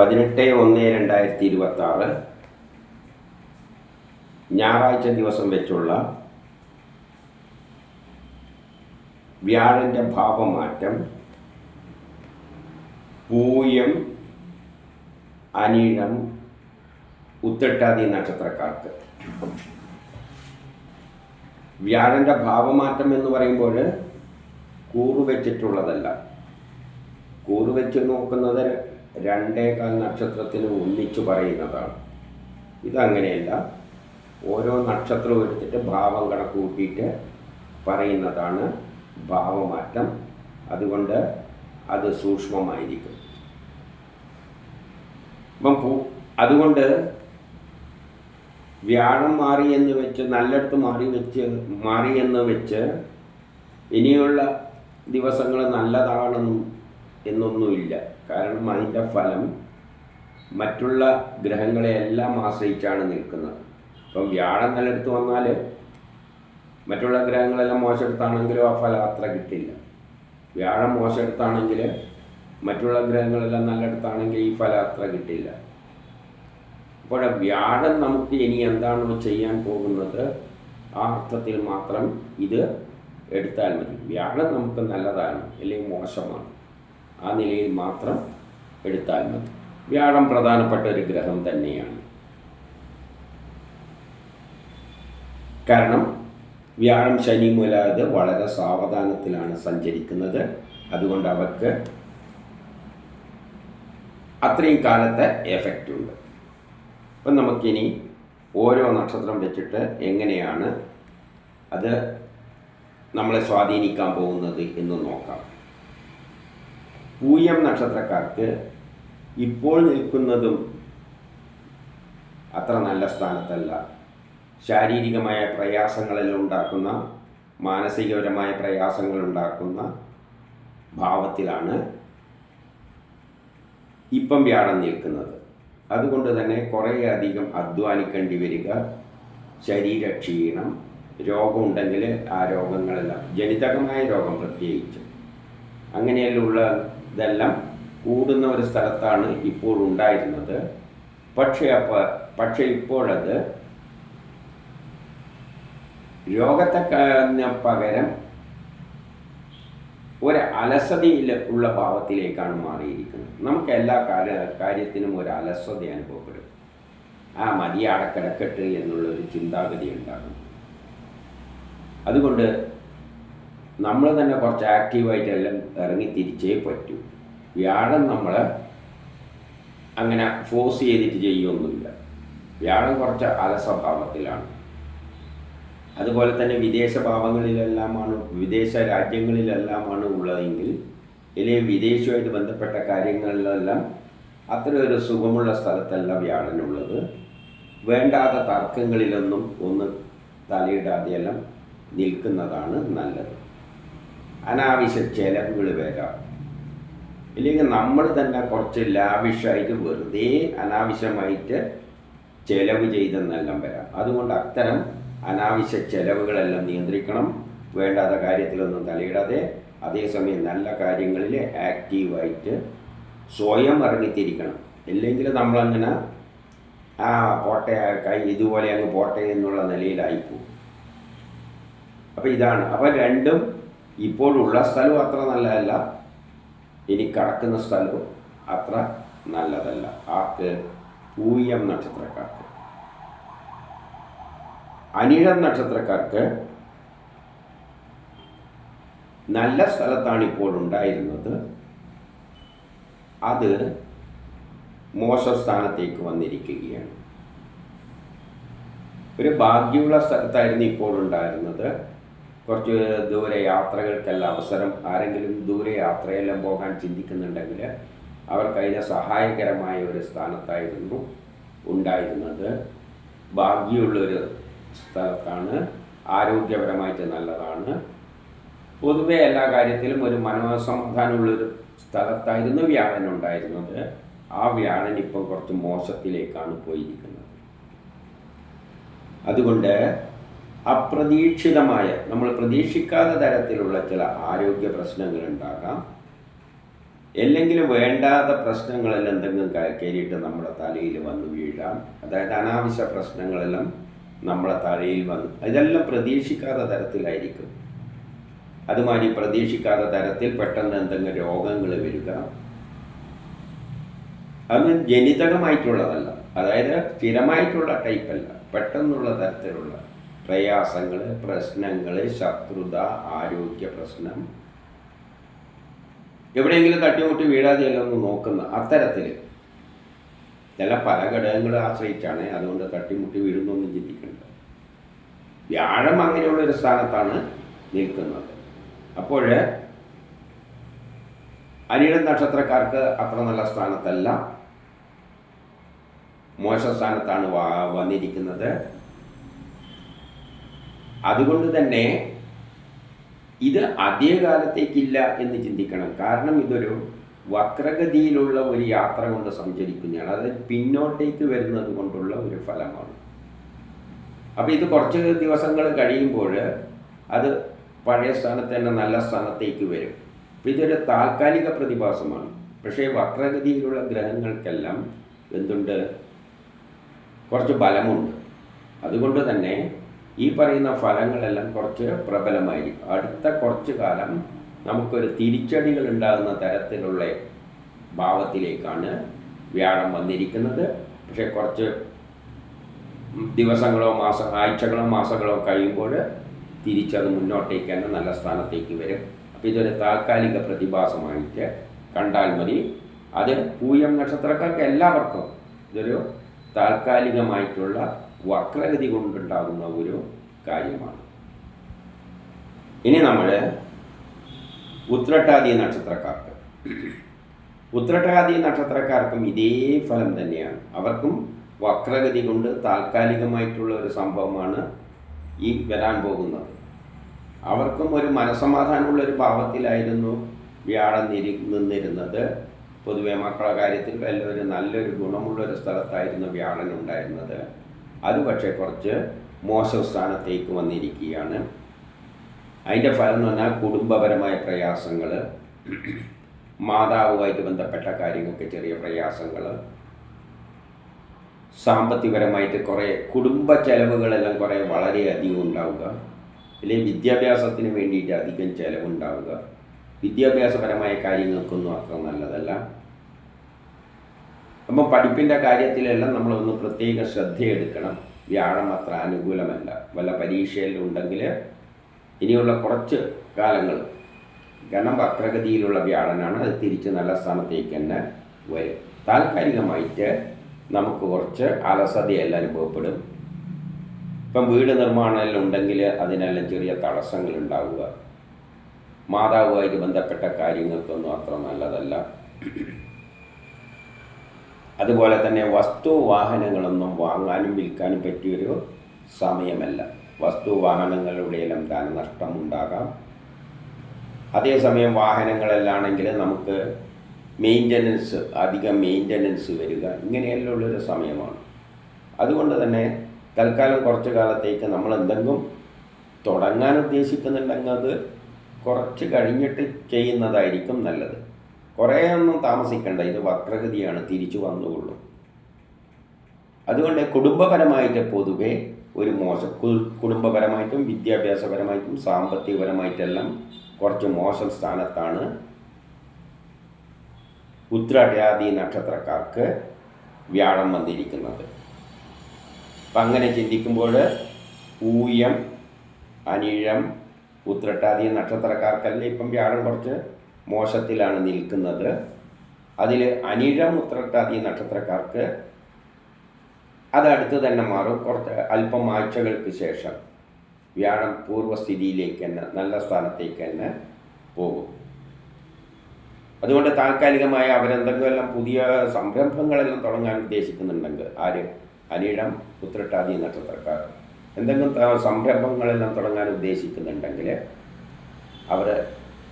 പതിനെട്ട് ഒന്ന് രണ്ടായിരത്തി ഇരുപത്തി ആറ് ഞായറാഴ്ച ദിവസം വെച്ചുള്ള വ്യാഴന്റെ ഭാവമാറ്റം പൂയം അനീഴം ഉത്തട്ടാതി നക്ഷത്രക്കാർക്ക്. വ്യാഴന്റെ ഭാവമാറ്റം എന്ന് പറയുമ്പോൾ കൂറ് വെച്ചിട്ടുള്ളതല്ല നോക്കുന്നത് രണ്ടേകാൽ നക്ഷത്രത്തിന് ഒന്നിച്ചു പറയുന്നതാണ്. ഇതങ്ങനെയല്ല ഓരോ നക്ഷത്രവും എടുത്തിട്ട് ഭാവം കണക്ക് കൂട്ടിയിട്ട് പറയുന്നതാണ് ഭാവമാറ്റം. അതുകൊണ്ട് അത് സൂക്ഷ്മമായിരിക്കും. അപ്പം പൂ- അതുകൊണ്ട് വ്യാഴം മാറി എന്ന് വെച്ച് നല്ലയിടത്ത് മാറി വെച്ച് മാറി എന്ന് വെച്ച് ഇനിയുള്ള ദിവസങ്ങൾ നല്ലതാണെന്നും എന്നൊന്നുമില്ല. കാരണം അതിന്റെ ഫലം മറ്റുള്ള ഗ്രഹങ്ങളെയെല്ലാം ആശ്രയിച്ചാണ് നിൽക്കുന്നത്. ഇപ്പം വ്യാഴം നിലടുത്ത് വന്നാൽ മറ്റുള്ള ഗ്രഹങ്ങളെല്ലാം മോശമെടുത്താണെങ്കിലും ആ ഫലം അത്ര കിട്ടില്ല. വ്യാഴം മോശമെടുത്താണെങ്കിൽ മറ്റുള്ള ഗ്രഹങ്ങളെല്ലാം നല്ലയിടത്താണെങ്കിൽ ഈ ഫലം അത്ര കിട്ടില്ല. അപ്പോൾ വ്യാഴം നമുക്ക് ഇനി എന്താണോ ചെയ്യാൻ പോകുന്നത് ആ അർത്ഥത്തിൽ മാത്രം ഇത് എടുത്താൽ മതി. വ്യാഴം നമുക്ക് നല്ലതാണ് അല്ലെങ്കിൽ മോശമാണ്. ആ നിലയിൽ മാത്രം എടുത്താൽ മതി. വ്യാഴം പ്രധാനപ്പെട്ട ഒരു ഗ്രഹം തന്നെയാണ്. കാരണം വ്യാഴം ശനി മുലാത് വളരെ സാവധാനത്തിലാണ് സഞ്ചരിക്കുന്നത്. അതുകൊണ്ട് അവർക്ക് അത്രയും കാലത്തെ എഫക്റ്റ് ഉണ്ട്. അപ്പം നമുക്കിനി ഓരോ നക്ഷത്രം വെച്ചിട്ട് എങ്ങനെയാണ് അത് നമ്മളെ സ്വാധീനിക്കാൻ പോകുന്നത് എന്ന് നോക്കാം. പൂയം നക്ഷത്രക്കാർക്ക് ഇപ്പോൾ നിൽക്കുന്നതും അത്ര നല്ല സ്ഥാനത്തല്ല. ശാരീരികമായ പ്രയാസങ്ങളെല്ലാം ഉണ്ടാക്കുന്ന മാനസികപരമായ പ്രയാസങ്ങൾ ഉണ്ടാക്കുന്ന ഭാവത്തിലാണ് ഇപ്പം വ്യാഴം നിൽക്കുന്നത്. അതുകൊണ്ട് തന്നെ കുറേയധികം അധ്വാനിക്കേണ്ടി വരിക ശരീരക്ഷീണം രോഗമുണ്ടെങ്കിൽ ആ രോഗങ്ങളെല്ലാം ജനിതകമായ രോഗം പ്രത്യേകിച്ച്. അങ്ങനെയെല്ലാം ഇതെല്ലാം കൂടുന്ന ഒരു സ്ഥലത്താണ് ഇപ്പോൾ ഉണ്ടായിരുന്നത്. പക്ഷേ അപ്പോൾ പക്ഷേ ഇപ്പോഴത് രോഗത്തെ പകരം ഒരു അലസതയിൽ ഉള്ള ഭാവത്തിലേക്കാണ് മാറിയിരിക്കുന്നത്. നമുക്ക് എല്ലാ കാര്യ കാര്യത്തിനും ഒരു അലസത അനുഭവപ്പെടും. ആ മതി അവിടെ കിടക്കട്ടെ എന്നുള്ളൊരു ചിന്താഗതി ഉണ്ടാകും. അതുകൊണ്ട് നമ്മൾ തന്നെ കുറച്ച് ആക്റ്റീവായിട്ടെല്ലാം ഇറങ്ങി തിരിച്ചേ പറ്റൂ. വ്യാഴം നമ്മൾ അങ്ങനെ ഫോഴ്സ് ചെയ്തിട്ട് ചെയ്യൊന്നുമില്ല വ്യാഴം കുറച്ച് അലസ്വഭാവത്തിലാണ് അതുപോലെ തന്നെ വിദേശ ഭാവങ്ങളിലെല്ലാമാണ് വിദേശ രാജ്യങ്ങളിലെല്ലാമാണ് ഉള്ളതെങ്കിൽ ഇനി വിദേശവുമായിട്ട് ബന്ധപ്പെട്ട കാര്യങ്ങളിലെല്ലാം അത്ര ഒരു സുഖമുള്ള സ്ഥലത്തല്ല വ്യാഴനുള്ളത്. വേണ്ടാത്ത തർക്കങ്ങളിലൊന്നും ഒന്ന് തലയിടാതെയെല്ലാം നിൽക്കുന്നതാണ് നല്ലത്. അനാവശ്യ ചെലവുകൾ വരാം. ഇല്ലെങ്കിൽ നമ്മൾ തന്നെ കുറച്ച് ലാവിഷായിട്ട് വെറുതെ അനാവശ്യമായിട്ട് ചെലവ് ചെയ്തെന്നെല്ലാം വരാം. അതുകൊണ്ട് അത്തരം അനാവശ്യ ചെലവുകളെല്ലാം നിയന്ത്രിക്കണം. വേണ്ടാത്ത കാര്യത്തിലൊന്നും തലയിടാതെ. അതേസമയം നല്ല കാര്യങ്ങളിൽ ആക്റ്റീവായിട്ട് സ്വയം ഇറങ്ങിത്തിരിക്കണം. ഇല്ലെങ്കിൽ നമ്മളങ്ങനെ ആ പോട്ടെ കൈ ഇതുപോലെ അങ്ങ് പോട്ടെ എന്നുള്ള നിലയിലായിപ്പോവും. അപ്പോൾ ഇതാണ്. അപ്പോൾ രണ്ടും ഇപ്പോഴുള്ള സ്ഥലവും അത്ര നല്ലതല്ല. ഇനി കടക്കുന്ന സ്ഥലവും അത്ര നല്ലതല്ല. ആർക്ക്? പൂയം നക്ഷത്രക്കാർക്ക്. അനിഴം നക്ഷത്രക്കാർക്ക് നല്ല സ്ഥലത്താണ് ഇപ്പോൾ ഉണ്ടായിരുന്നത്. അത് മോശസ്ഥാനത്തേക്ക് വന്നിരിക്കുകയാണ്. ഒരു ഭാഗ്യമുള്ള സ്ഥലത്തായിരുന്നു ഇപ്പോൾ ഉണ്ടായിരുന്നത്. കുറച്ച് ദൂരെ യാത്രകൾക്കെല്ലാം അവസരം. ആരെങ്കിലും ദൂരെ യാത്രയെല്ലാം പോകാൻ ചിന്തിക്കുന്നുണ്ടെങ്കിൽ അവർക്ക് അതിന് സഹായകരമായ ഒരു സ്ഥാനത്തായിരുന്നു ഉണ്ടായിരുന്നത്. ഭാഗ്യമുള്ളൊരു സ്ഥലത്താണ്. ആരോഗ്യപരമായിട്ട് നല്ലതാണ്. പൊതുവെ എല്ലാ കാര്യത്തിലും ഒരു മനോസമാധാനമുള്ളൊരു സ്ഥലത്തായിരുന്നു വ്യാഴൻ ഉണ്ടായിരുന്നത്. ആ വ്യാഴൻ ഇപ്പം കുറച്ച് മോശത്തിലേക്കാണ് പോയിരിക്കുന്നത്. അതുകൊണ്ട് അപ്രതീക്ഷിതമായ നമ്മൾ പ്രതീക്ഷിക്കാത്ത തരത്തിലുള്ള ചില ആരോഗ്യ പ്രശ്നങ്ങൾ ഉണ്ടാകാം. അല്ലെങ്കിൽ വേണ്ടാത്ത പ്രശ്നങ്ങളെല്ലാം എന്തെങ്കിലും കയറിയിട്ട് നമ്മുടെ തലയിൽ വന്ന് വീഴാം. അതായത് അനാവശ്യ പ്രശ്നങ്ങളെല്ലാം നമ്മുടെ തലയിൽ വന്ന് ഇതെല്ലാം പ്രതീക്ഷിക്കാത്ത തരത്തിലായിരിക്കും. അതുമാതിരി പ്രതീക്ഷിക്കാത്ത തരത്തിൽ പെട്ടെന്ന് എന്തെങ്കിലും രോഗങ്ങൾ വരിക. അത് ജനിതകമായിട്ടുള്ളതല്ല. അതായത് സ്ഥിരമായിട്ടുള്ള ടൈപ്പല്ല. പെട്ടെന്നുള്ള തരത്തിലുള്ള പ്രയാസങ്ങൾ പ്രശ്നങ്ങൾ ശത്രുത ആരോഗ്യ പ്രശ്നം. എവിടെയെങ്കിലും തട്ടിമുട്ടി വീഴാതെയല്ല ഒന്ന് നോക്കുന്ന അത്തരത്തിൽ ചില പല ഘടകങ്ങളെ ആശ്രയിച്ചാണ് അതുകൊണ്ട് തട്ടിമുട്ടി വീഴുന്നൊന്നും ചിന്തിക്കേണ്ടത് വ്യാഴം അങ്ങനെയുള്ള ഒരു സ്ഥാനത്താണ് നിൽക്കുന്നത്. അപ്പോൾ അനിയൻ നക്ഷത്രക്കാർക്ക് അത്ര നല്ല സ്ഥാനത്തല്ല. മോശ സ്ഥാനത്താണ് വന്നിരിക്കുന്നത്. അതുകൊണ്ട് തന്നെ ഇത് അധികകാലത്തേക്കില്ല എന്ന് ചിന്തിക്കണം. കാരണം ഇതൊരു വക്രഗതിയിലുള്ള ഒരു യാത്ര കൊണ്ട് സഞ്ചരിക്കുന്നതാണ്. അതായത് പിന്നോട്ടേക്ക് വരുന്നത് കൊണ്ടുള്ള ഒരു ഫലമാണ്. അപ്പോൾ ഇത് കുറച്ച് ദിവസങ്ങൾ കഴിയുമ്പോൾ അത് പഴയ സ്ഥാനത്ത് തന്നെ നല്ല സ്ഥാനത്തേക്ക് വരും. അപ്പോൾ ഇതൊരു താൽക്കാലിക പ്രതിഭാസമാണ്. പക്ഷേ വക്രഗതിയിലുള്ള ഗ്രഹങ്ങൾക്കെല്ലാം എന്തുണ്ട്? കുറച്ച് ബലമുണ്ട്. അതുകൊണ്ട് തന്നെ ഈ പറയുന്ന ഫലങ്ങളെല്ലാം കുറച്ച് പ്രബലമായിരിക്കും. അടുത്ത കുറച്ച് കാലം നമുക്കൊരു തിരിച്ചടികൾ ഉണ്ടാകുന്ന തരത്തിലുള്ള ഭാവത്തിലേക്കാണ് വ്യാഴം വന്നിരിക്കുന്നത്. പക്ഷേ കുറച്ച് ദിവസങ്ങളോ മാസ ആഴ്ചകളോ മാസങ്ങളോ കഴിയുമ്പോൾ തിരിച്ചത് മുന്നോട്ടേക്ക് തന്നെ നല്ല സ്ഥാനത്തേക്ക് വരും. അപ്പോൾ ഇതൊരു താൽക്കാലിക പ്രതിഭാസമായിട്ട് കണ്ടാൽ മതി. അത് പൂയം നക്ഷത്രക്കാർക്ക് എല്ലാവർക്കും ഇതൊരു താൽക്കാലികമായിട്ടുള്ള വക്രഗതി കൊണ്ടുണ്ടാകുന്ന ഒരു കാര്യമാണ്. ഇനി നമ്മൾ ഉത്രട്ടാതി നക്ഷത്രക്കാർക്ക്. ഉത്രട്ടാതി നക്ഷത്രക്കാർക്കും ഇതേ ഫലം തന്നെയാണ്. അവർക്കും വക്രഗതി കൊണ്ട് താൽക്കാലികമായിട്ടുള്ള ഒരു സംഭവമാണ് ഈ വരാൻ പോകുന്നത്. അവർക്കും ഒരു മനസമാധാനമുള്ള ഒരു ഭാവത്തിലായിരുന്നു വ്യാഴം നിരി നിന്നിരുന്നത്. പൊതുവെ മക്കളുടെ കാര്യത്തിൽ വല്ല നല്ലൊരു ഗുണമുള്ള ഒരു സ്ഥലത്തായിരുന്നു വ്യാഴൻ ഉണ്ടായിരുന്നത്. അത് പക്ഷേ കുറച്ച് മോശം സ്ഥാനത്തേക്ക് വന്നിരിക്കുകയാണ്. അതിന്റെ ഫലം എന്ന് പറഞ്ഞാൽ കുടുംബപരമായ പ്രയാസങ്ങൾ മാതാവുമായിട്ട് ബന്ധപ്പെട്ട കാര്യങ്ങൾക്ക് ചെറിയ പ്രയാസങ്ങൾ സാമ്പത്തികപരമായിട്ട് കുറേ കുടുംബ ചെലവുകളെല്ലാം കുറേ വളരെയധികം ഉണ്ടാവുക അല്ലെങ്കിൽ വിദ്യാഭ്യാസത്തിന് വേണ്ടിയിട്ട് അധികം ചെലവുണ്ടാവുക. വിദ്യാഭ്യാസപരമായ കാര്യങ്ങൾക്കൊന്നും അത്ര നല്ലതല്ല. അപ്പം പഠിപ്പിന്റെ കാര്യത്തിലെല്ലാം നമ്മളൊന്ന് പ്രത്യേക ശ്രദ്ധയെടുക്കണം. വ്യാഴം അത്ര അനുകൂലമല്ല. വല്ല പരീക്ഷയിലുണ്ടെങ്കിൽ ഇനിയുള്ള കുറച്ച് കാലങ്ങൾ കാരണം വക്രഗതിയിലുള്ള വ്യാഴനാണ്. അത് തിരിച്ച് നല്ല സ്ഥാനത്തേക്ക് തന്നെ വരും. താൽക്കാലികമായിട്ട് നമുക്ക് കുറച്ച് അലസതയെല്ലാം അനുഭവപ്പെടും. ഇപ്പം വീട് നിർമ്മാണമെല്ലാം ഉണ്ടെങ്കിൽ അതിനെല്ലാം ചെറിയ തടസ്സങ്ങൾ ഉണ്ടാവുക. മാതാവുമായിട്ട് ബന്ധപ്പെട്ട കാര്യങ്ങൾക്കൊന്നും അത്ര നല്ലതല്ല. അതുപോലെ തന്നെ വസ്തു വാഹനങ്ങളൊന്നും വാങ്ങാനും വിൽക്കാനും പറ്റിയൊരു സമയമല്ല. വസ്തു വാഹനങ്ങളുടെയെല്ലാം ധനനഷ്ടം ഉണ്ടാകാം അതേസമയം വാഹനങ്ങളെല്ലാണെങ്കിൽ നമുക്ക് മെയിന്റനൻസ് അധികം മെയിന്റനൻസ് വരിക ഇങ്ങനെയെല്ലാം ഉള്ളൊരു സമയമാണ്. അതുകൊണ്ട് തന്നെ തൽക്കാലം കുറച്ച് കാലത്തേക്ക് നമ്മൾ എന്തെങ്കിലും തുടങ്ങാൻ ഉദ്ദേശിക്കുന്നുണ്ടെങ്കിൽ അത് കുറച്ച് കഴിഞ്ഞിട്ട് ചെയ്യുന്നതായിരിക്കും നല്ലത്. കുറേ ഒന്നും താമസിക്കേണ്ട. ഇത് വക്രഗതിയാണ്. തിരിച്ചു വന്നുകൊള്ളും. അതുകൊണ്ട് കുടുംബപരമായിട്ട് പൊതുവെ ഒരു മോശം കുടുംബപരമായിട്ടും വിദ്യാഭ്യാസപരമായിട്ടും സാമ്പത്തികപരമായിട്ടെല്ലാം കുറച്ച് മോശം സ്ഥാനത്താണ് ഉത്രാടാദി നക്ഷത്രക്കാർക്ക് വ്യാഴം വന്നിരിക്കുന്നത്. അപ്പം അങ്ങനെ ചിന്തിക്കുമ്പോൾ ഊയം അനിഴം ഉത്രട്ടാദി നക്ഷത്രക്കാർക്കല്ല ഇപ്പം വ്യാഴം കുറച്ച് മോശത്തിലാണ് നിൽക്കുന്നത്. അതിൽ അനിഴം ഉത്രട്ടാതി നക്ഷത്രക്കാർക്ക് അത് അടുത്ത് തന്നെ മാറും. കുറച്ച് അല്പം ആഴ്ചകൾക്ക് ശേഷം വ്യാഴം പൂർവസ്ഥിതിയിലേക്ക് തന്നെ നല്ല സ്ഥാനത്തേക്ക് തന്നെ പോകും. അതുകൊണ്ട് താൽക്കാലികമായ അവരെന്തെങ്കിലും പുതിയ സംരംഭങ്ങളെല്ലാം തുടങ്ങാൻ ഉദ്ദേശിക്കുന്നുണ്ടെങ്കിൽ ആര്? അനിഴം ഉത്രട്ടാതി നക്ഷത്രക്കാർ. എന്തെങ്കിലും സംരംഭങ്ങളെല്ലാം തുടങ്ങാൻ ഉദ്ദേശിക്കുന്നുണ്ടെങ്കിൽ അവർ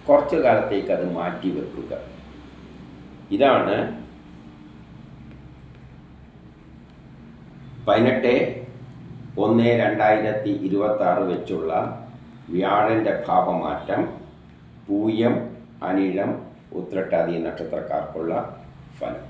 കുറച്ച് കാലത്തേക്ക് അത് മാറ്റി വെക്കുക. ഇതാണ് പതിനെട്ട് ഒന്ന് രണ്ടായിരത്തി ഇരുപത്തി ആറ് വെച്ചുള്ള വ്യാഴന്റെ ഭാവമാറ്റം പൂയം അനിഴം ഉത്രട്ടാതി നക്ഷത്രക്കാർക്കുള്ള ഫലം.